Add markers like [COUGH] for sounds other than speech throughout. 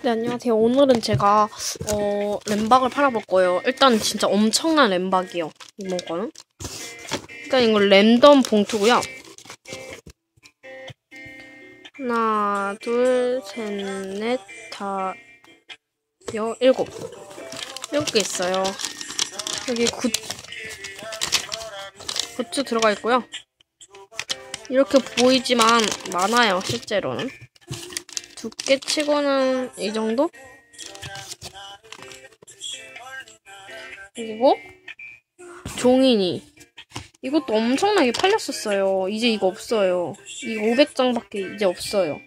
네, 안녕하세요. 오늘은 제가, 어, 램박을 팔아볼 거예요. 일단 진짜 엄청난 램박이요. 이번 거는. 일단 이건 랜덤 봉투고요. 하나, 둘, 셋, 넷, 다, 여, 일곱. 일곱 개 있어요. 여기 굿, 굿즈 들어가 있고요. 이렇게 보이지만 많아요, 실제로는. 두께 치고는 이 정도? 그리고 종이니 이것도 엄청나게 팔렸었어요. 이제 이거 없어요. 이거 500장밖에 이제 없어요.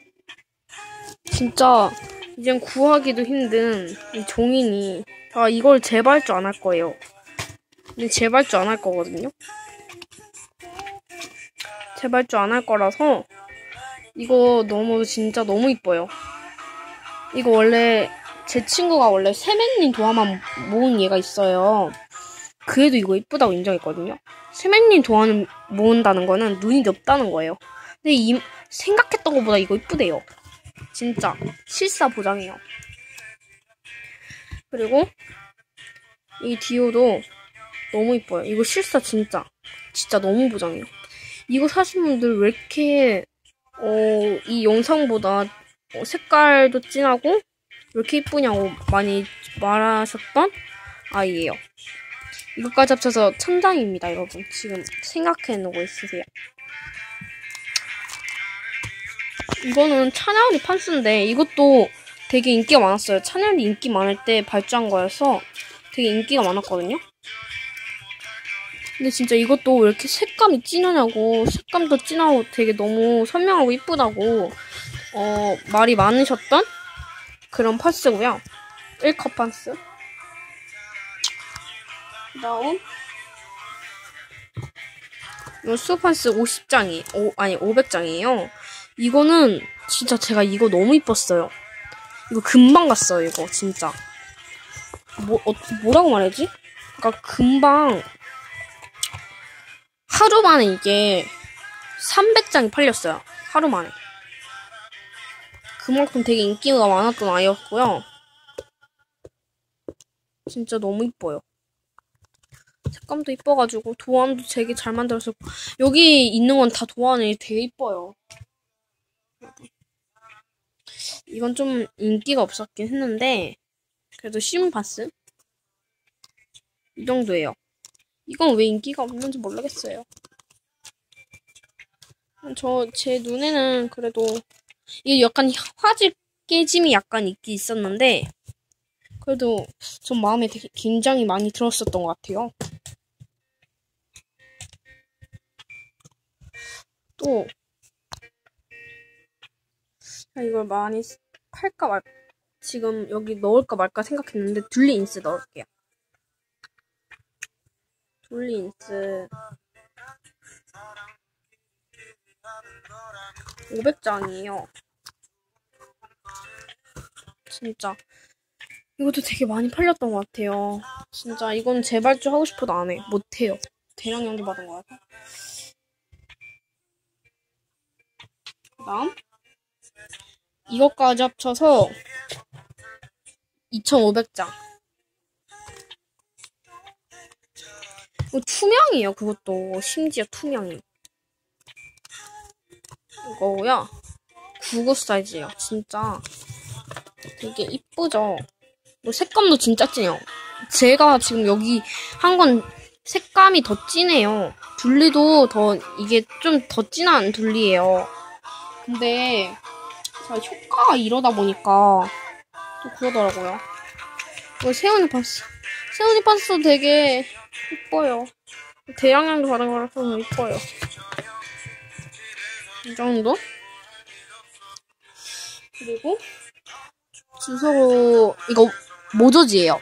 진짜 이젠 구하기도 힘든 이 종이니 아 이걸 재발주 안 할 거예요. 근데 재발주 안 할 거거든요. 재발주 안 할 거라서 이거 너무 진짜 너무 이뻐요. 이거 원래 제 친구가 원래 세맨님 도화만 모은 얘가 있어요. 그 애도 이거 이쁘다고 인정했거든요. 세맨님 도화는 모은다는 거는 눈이 높다는 거예요. 근데 이 생각했던 것보다 이거 이쁘대요. 진짜 실사 보장해요. 그리고 이 디오도 너무 이뻐요. 이거 실사 진짜 진짜 너무 보장해요. 이거 사신 분들 왜 이렇게 어, 이 영상보다 어, 색깔도 진하고 왜 이렇게 이쁘냐고 많이 말하셨던 아이예요. 이것까지 합쳐서 천장입니다, 여러분. 지금 생각해놓고 있으세요. 이거는 찬열이 판스인데 이것도 되게 인기가 많았어요. 찬열이 인기 많을 때 발주한 거여서 되게 인기가 많았거든요. 근데 진짜 이것도 왜 이렇게 색감이 진하냐고. 색감도 진하고 되게 너무 선명하고 이쁘다고. 어 말이 많으셨던 그런 판스고요. 1컵 판스. 그 다음 이 수판스 50장이 오, 아니 500장이에요. 이거는 진짜 제가 이거 너무 이뻤어요. 이거 금방 갔어요 이거 진짜. 뭐, 어, 뭐라고 말하지? 그러니까 금방 하루 만에 이게 300장이 팔렸어요. 하루 만에. 그만큼 되게 인기가 많았던 아이였고요. 진짜 너무 이뻐요. 색감도 이뻐가지고 도안도 되게 잘 만들어서 여기 있는 건 다 도안이 되게 이뻐요. 이건 좀 인기가 없었긴 했는데 그래도 시문파스 이 정도예요. 이건 왜 인기가 없는지 모르겠어요. 저, 제 눈에는 그래도, 이게 약간 화질 깨짐이 약간 있긴 있었는데, 그래도 전 마음에 되게 긴장이 많이 들었었던 것 같아요. 또, 이걸 많이 팔까 말, 지금 여기 넣을까 말까 생각했는데, 둘리 인스 넣을게요. 둘리인스 500장이에요. 진짜 이것도 되게 많이 팔렸던 것 같아요. 진짜 이건 재발주 하고 싶어도 안 해. 못해요. 대량 연기 받은 것 같아. 그 다음 이것까지 합쳐서 2500장 투명이에요, 그것도. 심지어 투명이. 이거고요. 99 사이즈예요, 진짜. 되게 이쁘죠? 뭐 색감도 진짜 진해요. 제가 지금 여기 한 건 색감이 더 진해요. 둘리도 더, 이게 좀 더 진한 둘리예요. 근데, 효과가 이러다 보니까 또 그러더라고요. 세훈이 봤어. 세훈이 봤어 되게 이뻐요. 대량량도 받은 거라서 너무 이뻐요. 이 정도? 그리고 주소 이거 모조지예요.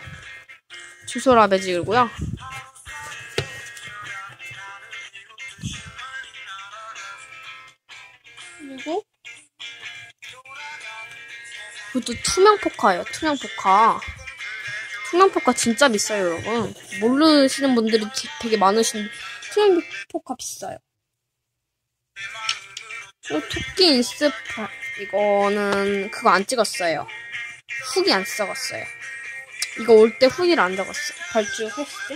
주소라 매직이고요. 그리고 그것도 투명 포카예요. 투명 포카. 투명포카 진짜 비싸요, 여러분. 모르시는 분들이 되게 많으신데, 투명포카 비싸요. 또 토끼 인스파, 이거는 그거 안 찍었어요. 후기 안 써갔어요. 이거 올 때 후기를 안 적었어요. 발주 했을 때.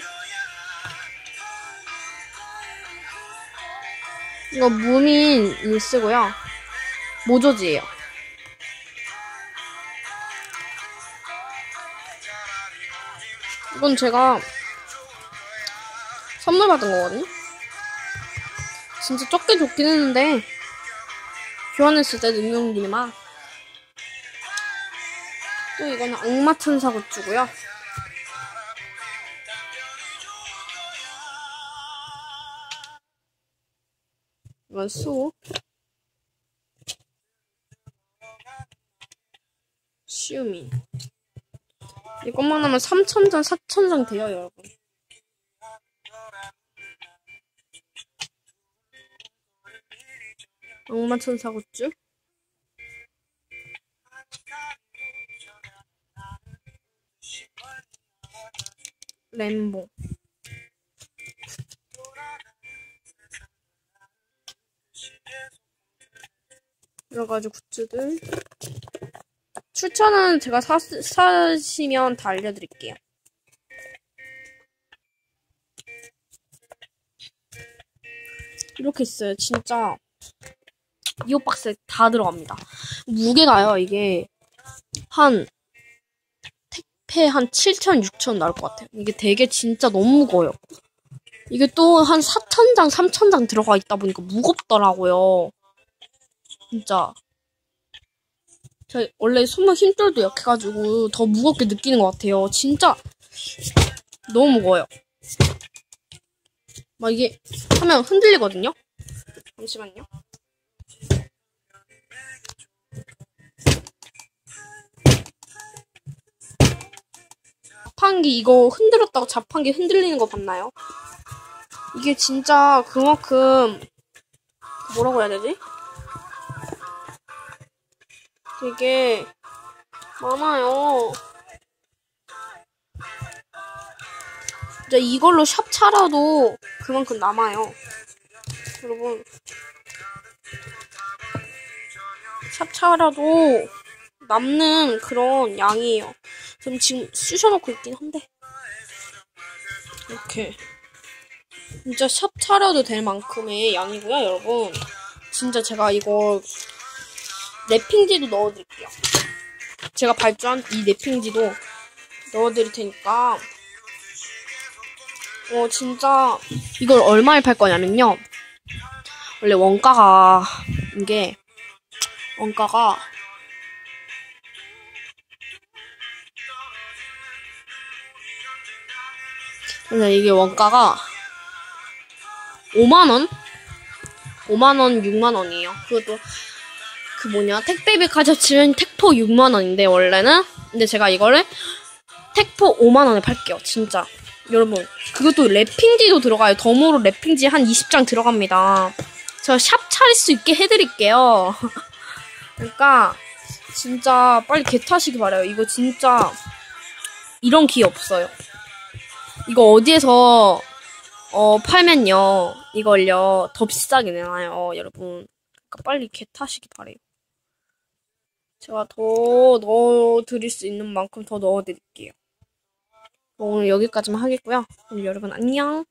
이거 무민을 쓰고요. 모조지예요. 이건 제가 선물 받은 거거든요. 진짜 적게 좋긴 했는데 교환했을 때 능력이니만 또 이거는 악마 천사 굿즈고요. 이건 수 시우미 이것만 하면 3천장 4천장 돼요 여러분. 악마 천사 굿즈 램보. 여러 가지 굿즈들 추천은 제가 사, 사시면 다 알려드릴게요. 이렇게 있어요. 진짜 이호 박스에 다 들어갑니다. 무게가요. 이게 한 택배 한 7천, 6천 나올 것 같아요. 이게 되게 진짜 너무 무거워요. 이게 또 한 4천 장, 3천 장 들어가 있다 보니까 무겁더라고요. 진짜 저 원래 손목 힘줄도 약해가지고 더 무겁게 느끼는 것 같아요. 진짜 너무 무거워요. 막 이게 하면 흔들리거든요. 잠시만요. 자판기 이거 흔들었다고 자판기 흔들리는 거 봤나요? 이게 진짜 그만큼 뭐라고 해야 되지? 되게 많아요. 진짜 이걸로 샵 차라도 그만큼 남아요. 여러분. 샵 차라도 남는 그런 양이에요. 지금 지금 쑤셔놓고 있긴 한데. 이렇게. 진짜 샵 차려도 될 만큼의 양이고요, 여러분. 진짜 제가 이거 랩핑지도 넣어드릴게요. 제가 발주한 이 랩핑지도 넣어드릴 테니까. 어, 진짜, 이걸 얼마에 팔 거냐면요. 원래 원가가, 이게, 원가가, 근데 이게 원가가 5만원? 5만원, 6만원이에요. 그것도 그 뭐냐? 택배비 가져치면 택포 6만 원인데 원래는? 근데 제가 이거를 택포 5만 원에 팔게요 진짜. 여러분 그것도 랩핑지도 들어가요. 덤으로 랩핑지 한 20장 들어갑니다. 제가 샵 차릴 수 있게 해드릴게요. [LAUGHS] 그러니까 진짜 빨리 개 타시기 바라요. 이거 진짜 이런 기회 없어요. 이거 어디에서 어 팔면요. 이걸요. 더 비싸게 내놔요 여러분. 그러니까 빨리 개 타시기 바래요 제가 더 넣어드릴 수 있는 만큼 더 넣어드릴게요. 오늘 여기까지만 하겠고요. 그럼 여러분 안녕.